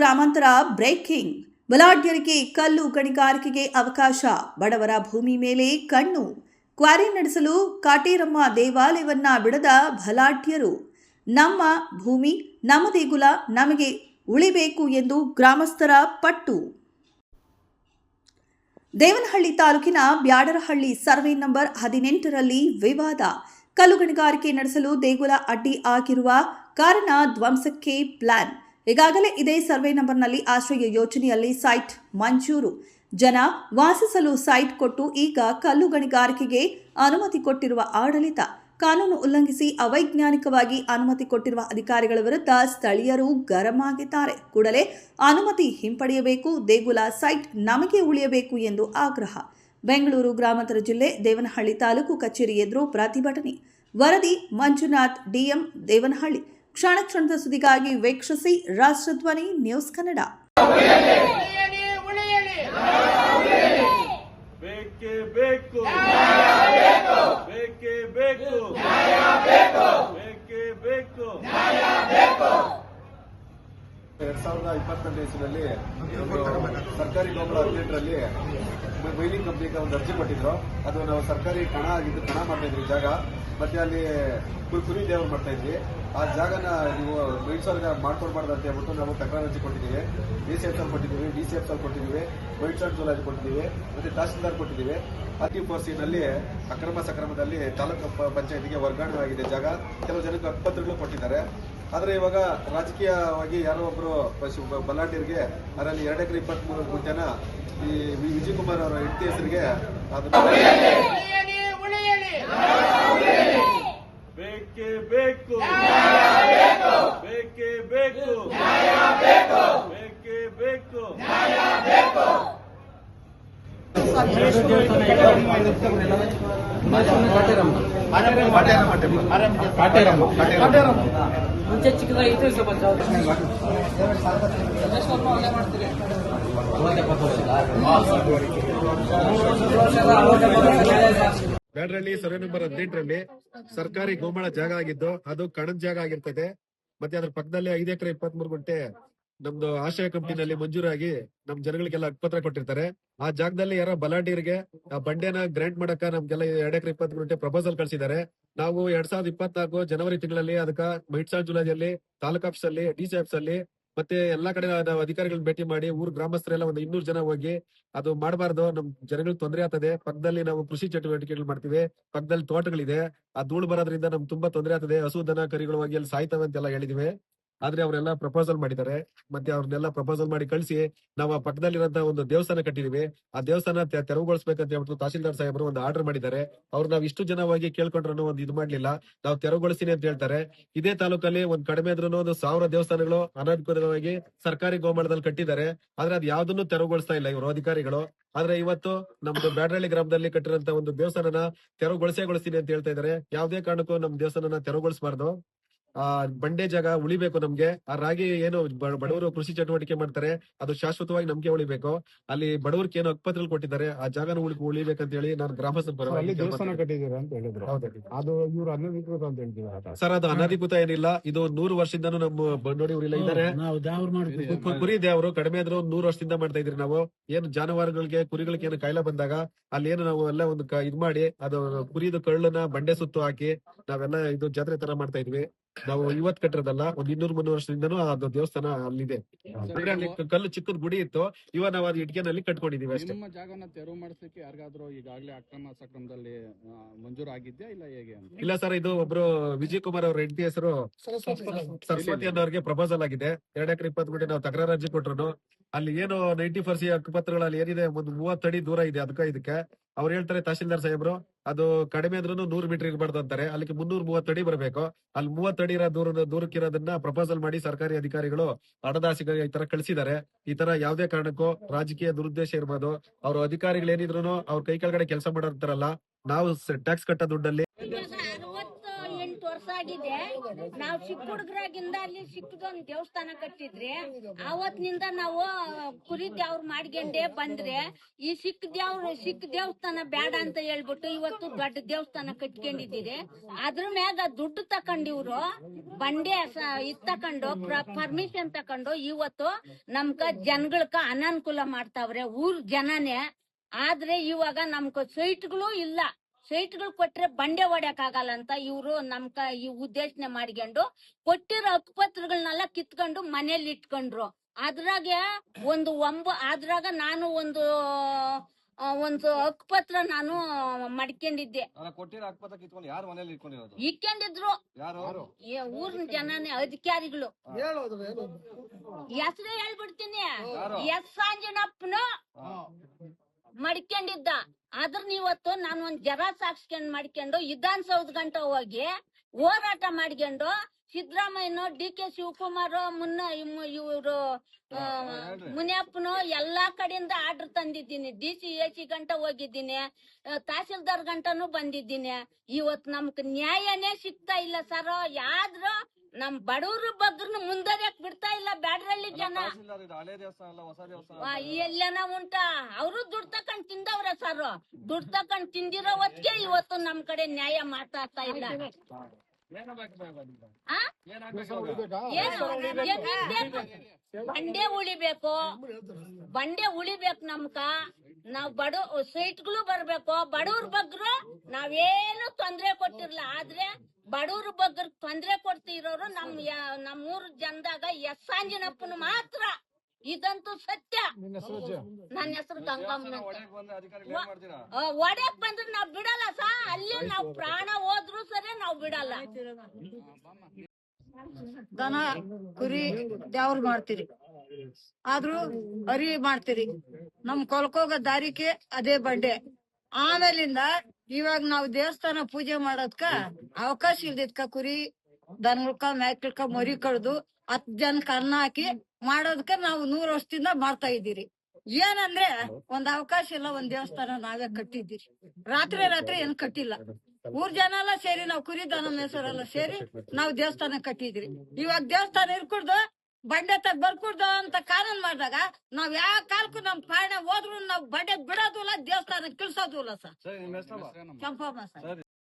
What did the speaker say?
ಗ್ರಾಮಾಂತರ ಬ್ರೇಕಿಂಗ್. ಬಲಾಢ್ಯರಿಗೆ ಕಲ್ಲು ಗಣಿಗಾರಿಕೆಗೆ ಅವಕಾಶ. ಬಡವರ ಭೂಮಿ ಮೇಲೆ ಕಣ್ಣು. ಕ್ವಾರಿ ನಡೆಸಲು ಕಾಟೇರಮ್ಮ ದೇವಾಲಯವನ್ನ ಬಿಡದ ಬಲಾಢ್ಯರು. ನಮ್ಮ ಭೂಮಿ ನಮ್ಮ ದೇಗುಲ ನಮಗೆ ಉಳಿಬೇಕು ಎಂದು ಗ್ರಾಮಸ್ಥರ ಪಟ್ಟು. ದೇವನಹಳ್ಳಿ ತಾಲೂಕಿನ ಬ್ಯಾಡರಹಳ್ಳಿ ಸರ್ವೆ ನಂಬರ್ ಹದಿನೆಂಟರಲ್ಲಿ ವಿವಾದ. ಕಲ್ಲು ಗಣಿಗಾರಿಕೆ ನಡೆಸಲು ದೇಗುಲ ಅಡ್ಡಿ ಆಗಿರುವ ಕಾರಣ ಧ್ವಂಸಕ್ಕೆ ಪ್ಲಾನ್. ಈಗಾಗಲೇ ಇದೇ ಸರ್ವೆ ನಂಬರ್ನಲ್ಲಿ ಆಶ್ರಯ ಯೋಜನೆಯಲ್ಲಿ ಸೈಟ್ ಮಂಜೂರು. ಜನ ವಾಸಿಸಲು ಸೈಟ್ ಕೊಟ್ಟು ಈಗ ಕಲ್ಲು ಗಣಿಗಾರಿಕೆಗೆ ಅನುಮತಿ ಕೊಟ್ಟಿರುವ ಆಡಳಿತ, ಕಾನೂನು ಉಲ್ಲಂಘಿಸಿ ಅವೈಜ್ಞಾನಿಕವಾಗಿ ಅನುಮತಿ ಕೊಟ್ಟಿರುವ ಅಧಿಕಾರಿಗಳ ವಿರುದ್ಧ ಸ್ಥಳೀಯರು ಗರಂ ಆಗಿದ್ದಾರೆ ಕೂಡಲೇ ಅನುಮತಿ ಹಿಂಪಡೆಯಬೇಕು, ದೇಗುಲ ಸೈಟ್ ನಮಗೆ ಉಳಿಯಬೇಕು ಎಂದು ಆಗ್ರಹ. ಬೆಂಗಳೂರು ಗ್ರಾಮಾಂತರ ಜಿಲ್ಲೆ ದೇವನಹಳ್ಳಿ ತಾಲೂಕು ಕಚೇರಿ ಎದುರು ಪ್ರತಿಭಟನೆ. ವರದಿ ಮಂಜುನಾಥ್, ಡಿಎಂ ದೇವನಹಳ್ಳಿ. ಕ್ಷಣ ಕ್ಷಣದ ಸುದ್ದಿಗಾಗಿ ವೀಕ್ಷಿಸಿ ರಾಷ್ಟ್ರಧ್ವನಿ ನ್ಯೂಸ್ ಕನ್ನಡ. ಉಳಿಯಲಿ ಉಳಿಯಲಿ ಬೇಕೇ ಬೇಕು. ಬೇಕೇ ಬೇಕು. ಬೇಕೇ ಬೇಕು. ಎರಡ್ ಸಾವಿರದ ಇಪ್ಪತ್ತೊಂದನೇ ಇಸ್ವಿನಲ್ಲಿ ಒಂದು ಸರ್ಕಾರಿ ಗೊಬ್ಬರ ಹದಿನೆಂಟರಲ್ಲಿ ಮೈನಿಂಗ್ ಕಂಪ್ನಿಗೆ ಒಂದು ಅರ್ಜಿ ಕೊಟ್ಟಿದ್ರು. ಅದು ನಾವು ಸರ್ಕಾರಿ ಕಣ ಆಗಿದ್ದು ಕಣ ಮಾಡಿದ್ರು ಇದ್ವಿ ಜಾಗ. ಮತ್ತೆ ಅಲ್ಲಿ ಕುರಿ ದೇವರು ಮಾಡ್ತಾ ಇದ್ವಿ. ಆ ಜಾಗನ ನೀವು ಮೈಸೂರಿಗೆ ಮಾಡ್ಕೊಡ್ಬಾರ್ದು ಅಂತ ಹೇಳ್ಬಿಟ್ಟು ನಾವು ತಕರಾರು ಕೊಟ್ಟಿದ್ದೀವಿ. ಡಿ ಸಿ ಎಫ್ ಅಲ್ಲಿ ಕೊಟ್ಟಿದ್ದೀವಿ ಡಿ ಸಿ ಎಫ್ ಅಲ್ಲಿ ಕೊಟ್ಟಿದ್ದೀವಿ ಮೈಸೂರು ಜೋಲಾಜಿ ಕೊಟ್ಟಿದ್ದೀವಿ, ಮತ್ತೆ ತಹಸೀಲ್ದಾರ್ ಕೊಟ್ಟಿದ್ದೀವಿ. ಅತಿ ಫೋರ್ಸಿನಲ್ಲಿ ಅಕ್ರಮ ಸಕ್ರಮದಲ್ಲಿ ತಾಲೂಕು ಪಂಚಾಯತಿಗೆ ವರ್ಗಾವಣೆ ಆಗಿದೆ ಜಾಗ. ಕೆಲವು ಜನಕ್ಕೆ ಅಪ್ಪತ್ರಗಳು ಕೊಟ್ಟಿದ್ದಾರೆ. ಆದರೆ ಇವಾಗ ರಾಜಕೀಯವಾಗಿ ಯಾರೋ ಒಬ್ಬರು ಬಲಾಢ್ಯರಿಗೆ ಅದರಲ್ಲಿ ಎರಡು ಎಕರೆ ಇಪ್ಪತ್ಮೂರು ಗುಂಟೆನ ಈ ವಿಜಯ್ ಕುಮಾರ್ ಅವರ ಹೆಂಡತಿ ಹೆಸರಿಗೆ ಅದನ್ನ ಉಳಿಯಲಿ ಉಳಿಯಲಿ ಬೇಕೇ ಬೇಕು ಬೇಕೇ ಬೇಕು. ಬೇಕೇ. ಬೇಕು ಮುಂಚೆ ಚಿಕ್ಕದಾಗಿತ್ತು ಸ್ವಲ್ಪ? ಸರ್ವೆ ನಂಬರ್ ಹದಿನೆಂಟರಲ್ಲಿ ಸರ್ಕಾರಿ ಗೋಮಾಳ ಜಾಗ ಆಗಿದ್ದು ಅದು ಕಣದ ಜಾಗ ಆಗಿರ್ತದೆ. ಮತ್ತೆ ಅದ್ರ ಪಕ್ಕದಲ್ಲಿ ಐದು ಎಕರೆ ಇಪ್ಪತ್ಮೂರು ಗುಂಟೆ ನಮ್ದು ಆಶ್ರಯ ಕಂಪನಿನಲ್ಲಿ ಮಂಜೂರಾಗಿ ನಮ್ ಜನಗಳಿಗೆಲ್ಲ ಹಕ್ಕುಪತ್ರ ಕೊಟ್ಟಿರ್ತಾರೆ. ಆ ಜಾಗದಲ್ಲಿ ಯಾರೋ ಬಲಾಢ್ಯರಿಗೆ ಆ ಬಂಡೆನ ಗ್ರಾಂಟ್ ಮಾಡಕ ನಮ್ಗೆಲ್ಲ ಎರಡ್ ಎಕರೆ ಇಪ್ಪತ್ತು ಗುಂಟೆ ಪ್ರಪೋಸಲ್ ಕಳ್ಸಿದ್ದಾರೆ. ನಾವು ಎರಡ್ ಸಾವಿರದ ಇಪ್ಪತ್ನಾಲ್ಕು ಜನವರಿ ತಿಂಗಳಲ್ಲಿ ಅದಕ್ಕ ಮೈಟ್ಸಾಲ್ ಜುಲೈಯಲ್ಲಿ ತಾಲೂಕ್ ಆಫೀಸ್ ಅಲ್ಲಿ ಡಿಸಿ ಆಫೀಸ್ ಅಲ್ಲಿ ಮತ್ತೆ ಎಲ್ಲಾ ಕಡೆ ಅಧಿಕಾರಿಗಳನ್ನ ಭೇಟಿ ಮಾಡಿ ಊರ್ ಗ್ರಾಮಸ್ಥರೆಲ್ಲ ಒಂದು ಇನ್ನೂರು ಜನ ಹೋಗಿ ಅದು ಮಾಡಬಾರ್ದು, ನಮ್ ಜನಗಳಿಗೆ ತೊಂದರೆ ಆಗ್ತದೆ. ಪಕ್ಕದಲ್ಲಿ ನಾವು ಕೃಷಿ ಚಟುವಟಿಕೆಗಳು ಮಾಡ್ತೀವಿ. ಪಕ್ಕದಲ್ಲಿ ತೋಟಗಳಿದೆ. ಆ ಧೂಳು ಬರೋದ್ರಿಂದ ನಮ್ಗೆ ತುಂಬಾ ತೊಂದರೆ ಆಗ್ತದೆ. ಹಸು ದನ ಕರಿಗಳು ಹೋಗಿ ಅಲ್ಲಿ ಸಾಯ್ತವೆ ಅಂತೆಲ್ಲ ಹೇಳಿದಿವಿ. ಆದ್ರೆ ಅವರೆಲ್ಲ ಪ್ರಪೋಸಲ್ ಮಾಡಿದ್ದಾರೆ. ಮತ್ತೆ ಅವ್ರನ್ನೆಲ್ಲ ಪ್ರಪೋಸಲ್ ಮಾಡಿ ಕಳಿಸಿ ನಾವು ಆ ಪಕ್ಕದಲ್ಲಿರುವಂತ ಒಂದು ದೇವಸ್ಥಾನ ಕಟ್ಟಿದೀವಿ ಆ ದೇವಸ್ಥಾನ ತೆರವುಗೊಳಿಸಬೇಕಂತ ಹೇಳ್ಬಿಟ್ಟು ತಹಸೀಲ್ದಾರ್ ಸಾಹೇಬರು ಒಂದು ಆರ್ಡರ್ ಮಾಡಿದ್ದಾರೆ. ಅವ್ರು ನಾವು ಇಷ್ಟು ಜನವಾಗಿ ಕೇಳ್ಕೊಂಡ್ರು ಒಂದು ಇದು ಮಾಡ್ಲಿಲ್ಲ. ನಾವು ತೆರವುಗೊಳಿಸಿನಿ ಅಂತ ಹೇಳ್ತಾರೆ. ಇದೇ ತಾಲೂಕಲ್ಲಿ ಒಂದ್ ಕಡಿಮೆ ಆದ್ರೂ ಒಂದು ಸಾವಿರ ದೇವಸ್ಥಾನಗಳು ಅನಧಿಕೃತವಾಗಿ ಸರ್ಕಾರಿ ಗೋಮಾಳದಲ್ಲಿ ಕಟ್ಟಿದ್ದಾರೆ. ಆದ್ರೆ ಅದ್ ಯಾವ್ದನ್ನು ತೆರವುಗೊಳಿಸ್ತಾ ಇಲ್ಲ ಇವರು ಅಧಿಕಾರಿಗಳು. ಆದ್ರೆ ಇವತ್ತು ನಮ್ದು ಬ್ಯಾಡ್ರಳ್ಳಿ ಗ್ರಾಮದಲ್ಲಿ ಕಟ್ಟಿರೋಂತ ಒಂದು ದೇವಸ್ಥಾನನ ತೆರವುಗೊಳಿಸೇ ಗೊಳಿಸ್ತೀನಿ ಅಂತ ಹೇಳ್ತಾ ಇದಾರೆ ಯಾವ್ದೇ ಕಾರಣಕ್ಕೂ ನಮ್ ದೇವಸ್ಥಾನನ ತೆರವುಗೊಳಿಸಬಾರ್ದು. ಆ ಬಂಡೆ ಜಾಗ ಉಳಿಬೇಕು ನಮ್ಗೆ. ಆ ರಾಗಿ ಏನು ಬಡವರು ಕೃಷಿ ಚಟುವಟಿಕೆ ಮಾಡ್ತಾರೆ ಅದು ಶಾಶ್ವತವಾಗಿ ನಮ್ಗೆ ಉಳಿಬೇಕು. ಅಲ್ಲಿ ಬಡವರಿಗೆ ಏನು ಅಕ್ಪತ್ರ ಕೊಟ್ಟಿದ್ದಾರೆ ಆ ಜಾಗನ ಉಳಿ ಉಳಿಬೇಕಂತ ಹೇಳಿ ನಾನು ಗ್ರಾಮಸ್ಥರ ಪರವಾಗಿ ಅಲ್ಲಿ ದೇವಸ್ಥಾನ ಕೇಳ್ಕೊತೀನಿ. ಕಟ್ಟಿದ್ದೀರಾ ಅಂತ ಹೇಳಿದ್ರು. ಹೌದು. ಅದು ಇವ್ರು ಅನಧಿಕೃತ ಅಂತ ಸರ್ ಅದು ಅನಧಿಕೃತ ಏನಿಲ್ಲ. ಇದು ನೂರು ವರ್ಷದಿಂದ ನಮ್ಮ ಬಂಡೋಡಿ ಊರಿಲ್ಲ ಇದಾರೆ ಇದ್ದಾರೆ. ಕುರಿ ದೇವರು ಕಡಿಮೆ ಆದ್ರೂ ಒಂದ್ ನೂರು ವರ್ಷದಿಂದ ಮಾಡ್ತಾ ಇದ್ರಿ ನಾವು. ಏನು ಜಾನುವಾರುಗಳಿಗೆ ಕುರಿಗಳಿಗೆ ಏನು ಕಾಯಿಲೆ ಬಂದಾಗ ಅಲ್ಲಿ ಏನು ನಾವು ಎಲ್ಲ ಒಂದು ಇದ್ ಮಾಡಿ ಅದು ಕುರಿದು ಕಳ್ಳನ ಬಂಡೆ ಸುತ್ತು ಹಾಕಿ ನಾವೆಲ್ಲ ಇದು ಜಾತ್ರೆ ತರ ಮಾಡ್ತಾ ಇದ್ವಿ. ನಾವು ಇವತ್ ಕಟ್ಟಿರೋದಲ್ಲ ಒಂದ್ ಇನ್ನೂರ್ ಮುನ್ನೂರು ವರ್ಷದಿಂದನೂ ಅದು ದೇವಸ್ಥಾನ ಅಲ್ಲಿದೆ. ಅಂದ್ರೆ ಅಲ್ಲಿ ಕಲ್ಲು ಚಿಕ್ಕದ ಗುಡಿ ಇತ್ತು ಇವಾಗ ನಾವು ಅದು ಇಟ್ಕೆನಲ್ಲಿ ಕಟ್ಕೊಂಡಿದೀವಿ ಅಷ್ಟೇ. ನಿಮ್ಮ ಜಾಗನ ತೆರವು ಮಾಡಿಸ್ಲಿಕ್ಕೆ ಯಾರಿಗಾದ್ರೂ ಈಗಾಗಲೇ ಅಕ್ರಮ ಸಕ್ರಮದಲ್ಲಿ ಮಂಜೂರ ಮಂಜೂರು ಆಗಿದ್ಯಾ ಇಲ್ಲ ಹೇಗೆ ಅಂತ? ಇಲ್ಲ ಸರ್ ಇದು ಒಬ್ರು ವಿಜಯ್ ಕುಮಾರ್ ಅವ್ರ ಹೆಂಡತಿ ಹೆಸರು ಸರಸ್ವತಿ ಅನ್ನೋರಿಗೆ ಪ್ರಪೋಸಲ್ ಆಗಿದೆ. ಎರಡ್ ಎಕರೆ ಇಪ್ಪತ್ತು ಗುಡಿ ನಾವು ತಕರಾರು ಅರ್ಜಿ ಕೊಟ್ರು ಅಲ್ಲಿ ಏನು ನೈಂಟಿ ಫರ್ಸಿ ಹಕ್ಕುಪತ್ರಗಳಲ್ಲಿ ಏನಿದೆ ಒಂದು ಮೂವತ್ತಡಿ ದೂರ ಇದೆ ಅದಕ್ಕೆ ಇದಕ್ಕೆ. ಅವ್ರು ಹೇಳ್ತಾರೆ, ತಹಶೀಲ್ದಾರ್ ಸಾಹೇಬ್ರು, ಅದು ಕಡಿಮೆ ಅಂದ್ರೂ ನೂರು ಮೀಟರ್ ಇರಬಾರ್ದು ಅಂತಾರೆ. ಅಲ್ಲಿಗೆ ಮುನ್ನೂರ್ ಮೂವತ್ತಡಿ ಬರಬೇಕು. ಅಲ್ಲಿ ಮೂವತ್ತಡಿ ಇರೋ ದೂರ ದೂರಕ್ಕಿರೋದನ್ನ ಪ್ರಪೋಸಲ್ ಮಾಡಿ ಸರ್ಕಾರಿ ಅಧಿಕಾರಿಗಳು ಹಣದಾಸಿಗಳಿಗೆ ಈ ತರ ಕಳಿಸಿದ್ದಾರೆ. ಈ ತರ ಯಾವ್ದೇ ಕಾರಣಕ್ಕೂ ರಾಜಕೀಯ ದುರುದ್ದೇಶ ಇರ್ಬೋದು. ಅವ್ರ ಅಧಿಕಾರಿಗಳು ಏನಿದ್ರು ಅವ್ರ ಕೈ ಕೆಳಗಡೆ ಕೆಲಸ ಮಾಡಿರ್ತಾರಲ್ಲ ನಾವು ಟ್ಯಾಕ್ಸ್ ಕಟ್ಟೋ ದುಡ್ಡಲ್ಲಿ ಆಗಿದೆ. ನಾವ್ ಚಿಕ್ಕ ಹುಡುಗರಾಗಿಂದ ಅಲ್ಲಿ ಸಿಕ್ಕದೊಂದ್ ದೇವಸ್ಥಾನ ಕಟ್ಟಿದ್ರಿ. ಅವತ್ತಿನಿಂದ ನಾವು ಕುರಿ ದೇವ್ರ ಮಾಡ್ಕೊಂಡೇ ಬಂದ್ರೆ ಈ ಸಿಕ್ಕ ದೇವ್ರ ಸಿಕ್ಕ ದೇವಸ್ಥಾನ ಬೇಡ ಅಂತ ಹೇಳ್ಬಿಟ್ಟು ಇವತ್ತು ದೊಡ್ಡ ದೇವಸ್ಥಾನ ಕಟ್ಕೊಂಡಿದ್ದೀರಿ. ಅದ್ರ ಮ್ಯಾಗ ದುಡ್ಡು ತಕೊಂಡಿವ್ರು ಬಂಡೆ ಇದ್ ತಕೊಂಡು ಪರ್ಮಿಷನ್ ತಕೊಂಡು ಇವತ್ತು ನಮ್ಗ ಜನಗಳ್ಕ ಅನಾನುಕೂಲ ಮಾಡ್ತಾವ್ರೆ, ಊರ್ ಜನನೇ. ಆದ್ರೆ ಇವಾಗ ನಮ್ಗ ಸೈಟ್ಗಳು ಇಲ್ಲ. ಸೈಟ್ಗಳು ಕೊಟ್ರೆ ಬಂಡೆ ಹೊಡ್ಯಕ್ ಆಗಲ್ಲ ಅಂತ ಇವ್ರು ನಮ್ ಈ ಉದ್ದೇಶನೆ ಮಾಡ್ಕೊಂಡು ಕೊಟ್ಟಿರೋ ಹಕ್ಕುಪತ್ರಗಳನ್ನೆಲ್ಲ ಕಿತ್ಕೊಂಡು ಮನೇಲಿ ಇಟ್ಕೊಂಡ್ರು. ಅದ್ರಾಗೆ ಒಂದು ಒಂಬ ಅದ್ರಾಗ ನಾನು ಒಂದು ಒಂದು ಹಕ್ಕುಪತ್ರ ನಾನು ಮಡ್ಕೊಂಡಿದ್ದೆ. ಇಟ್ಕೊಂಡಿದ್ರು ಕೊಟ್ಟಿರೋ ಅಕ್ಪತ್ರ ಕಿತ್ಕೊಂಡು ಯಾರು ಮನೇಲಿ ಇಟ್ಕೊಂಡಿರೋದು? ಇಕ್ಕೊಂಡಿದ್ರು ಯಾರು? ಈ ಊರಿನ ಜನನೇ ಅಧಿಕಾರಿಗಳು. ಹೆಸರು ಹೇಳ್ಬಿಡ್ತೀನಿ. ಎಸ್ ಆಂಜನಪ್ಪನು ಮಡ್ಕೊಂಡಿದ್ದ. ಅದ್ರ ಇವತ್ತು ನಾನು ಒಂದ್ ಜೆರಾಕ್ಸ್ ಸಾಕ್ಸ್ಕೊಂಡ್ ಮಾಡ್ಕೊಂಡು ವಿಧಾನಸೌಧ ಗಂಟ ಹೋಗಿ ಹೋರಾಟ ಮಾಡ್ಕೊಂಡು ಸಿದ್ದರಾಮಯ್ಯನು ಡಿ ಕೆ ಶಿವಕುಮಾರ್ ಮುನ್ನ ಇವರು ಮುನಿಯಪ್ಪನು ಎಲ್ಲಾ ಕಡೆಯಿಂದ ಆರ್ಡರ್ ತಂದಿದ್ದೀನಿ. ಡಿ ಸಿ ಎ ಸಿ ಗಂಟ ಹೋಗಿದ್ದೀನಿ. ತಹಸೀಲ್ದಾರ್ ಗಂಟನು ಬಂದಿದ್ದೀನಿ. ಇವತ್ತು ನಮ್ಗ್ ನ್ಯಾಯನೇ ಸಿಗ್ತಾ ಇಲ್ಲ ಸರ್. ಯಾದ್ರು ನಮ್ ಬಡವ್ರ ಬಗ್ರನ್ನ ಮುಂದರಿಯಕ್ ಬಿಡ್ತಾ ಇಲ್ಲ ಬ್ಯಾಡ್ರಲ್ಲಿ ಜನ. ಎಲ್ಲನ ಉಂಟಾ. ಅವರು ದುಡ್ಡು ತಕೊಂಡ್ ತಿಂದವ್ರೆ ಸರ್. ದುಡ್ಡು ತಕೊಂಡ್ ತಿಂದಿರೋ ಹೊತ್ತಿಗೆ ಇವತ್ತು ನಮ್ ಕಡೆ ನ್ಯಾಯ ಮಾತಾಡ್ತಾ ಇಲ್ಲ. ಬಂಡೆ ಉಳಿಬೇಕು. ಬಂಡೆ ಉಳಿಬೇಕು ನಮ್ಕ. ನಾವ್ ಬಡ ಸೀಟ್ಗಳು ಬರ್ಬೇಕು. ಬಡವ್ರ ಬಗ್ರು ನಾವೇನು ತೊಂದ್ರೆ ಕೊಟ್ಟಿರ್ಲ. ಆದ್ರೆ ಬಡವ್ರ ಬಗ್ರ ತೊಂದ್ರೆ ಕೊಡ್ತಿರೋರು ನಮ್ ನಮ್ಮೂರ್ ಜನದಾಗ ಎಸ್ ಆಂಜಿನಪ್ಪನ ಮಾತ್ರ. ಇದಂತೂ ಸತ್ಯ. ನನ್ನ ಹೆಸರು ಗಂಗಮ್ಮನ ಅಂತ. ಬಂದ್ರೆ ಅಧಿಕಾರಿಗಳು ಏನ್ ಮಾಡ್ತೀರಾ? ಆ, ಒಡೆಯಕ್ ಬಂದ್ರೆ ನಾವ್ ಬಿಡಲ್ಲ ಸಾ. ಅಲ್ಲಿ ನಾವ್ ಪ್ರಾಣ ಹೋದ್ರು ಸರಿ ನಾವ್ ಬಿಡಲ್ಲ. ದನ ಕುರಿ ದೇವ್ರ ಮಾಡ್ತೀರಿ. ಆದ್ರೂ ಅರಿ ಮಾಡ್ತೀರಿ. ನಮ್ ಕೊಲ್ಕೋಗ ದಾರಿಕೆ ಅದೇ ಬಂಡೆ. ಆಮೇಲಿಂದ ಇವಾಗ ನಾವು ದೇವಸ್ಥಾನ ಪೂಜೆ ಮಾಡೋದ್ಕ ಅವಕಾಶ ಇಲ್ದಿದ್ಕ ಕುರಿ ದನಗಳ್ಕ ಮೇಕಳ್ಕ ಮರಿ ಕಡ್ದು ಹತ್ ಜನ ಅನ್ನ ಹಾಕಿ ಮಾಡೋದಕ್ಕ ನಾವು ನೂರ್ ವರ್ಷದಿಂದ ಮಾಡ್ತಾ ಇದ್ದೀರಿ. ಏನಂದ್ರೆ ಒಂದ್ ಅವಕಾಶ ಇಲ್ಲ ಒಂದ್ ದೇವಸ್ಥಾನ ನಾವೇ ಕಟ್ಟಿದ್ದೀರಿ. ರಾತ್ರಿ ರಾತ್ರಿ ಏನ್ ಕಟ್ಟಿಲ್ಲ. ಊರ್ ಜನ ಎಲ್ಲ ಸೇರಿ ನಾವು ಕುರಿ ದನ ಮೇಸರೆಲ್ಲ ಸೇರಿ ನಾವು ದೇವಸ್ಥಾನ ಕಟ್ಟಿದ್ರಿ ಇವಾಗ ದೇವಸ್ಥಾನ ಇರ್ಕುಡ್ದು ಬಂಡೆ ತಗ ಬರ್ಕುಡ್ದು ಅಂತ ಕಾನೂನ್ ಮಾಡಿದಾಗ ನಾವ್ ಯಾವ ಕಾಲಕ್ಕೂ ನಮ್ ಪ್ರಾಣ ಹೋದ್ರು ನಾವ್ ಬಂಡೆ ಬಿಡೋದು ಇಲ್ಲ ದೇವಸ್ಥಾನ ಕಿಳ್ಸೋದು ಇಲ್ಲ ಸರ್. ಸರಿ ಚಂಪಮ್ಮ ಸರ್.